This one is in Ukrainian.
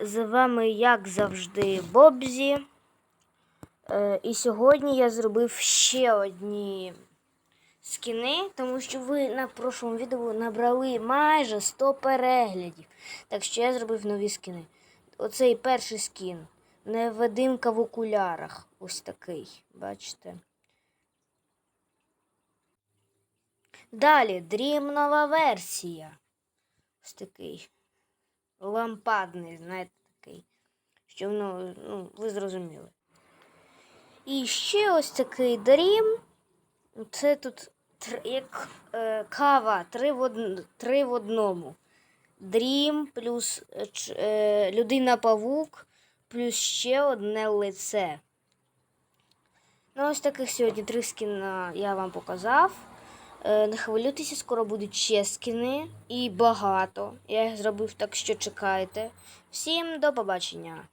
з вами, як завжди, Бобзі. Е, і сьогодні я зробив ще одні скіни, тому що ви на прошлому відео набрали майже 100 переглядів. Так що я зробив нові скіни. Оцей перший скін. Невидимка в окулярах. Ось такий. Бачите? Далі дрімнова версія. Ось такий. Лампадний, знаєте, такий. Що ну, ну, ви зрозуміли. І ще ось такий дрім. Це тут як е, кава три в, од... три в одному. Дрім плюс е, е, людина павук, плюс ще одне лице. Ну, ось таких сьогодні три скіна я вам показав. Е, не хвилюйтеся, скоро будуть ще скини і багато. Я їх зробив так, що чекайте. Всім до побачення!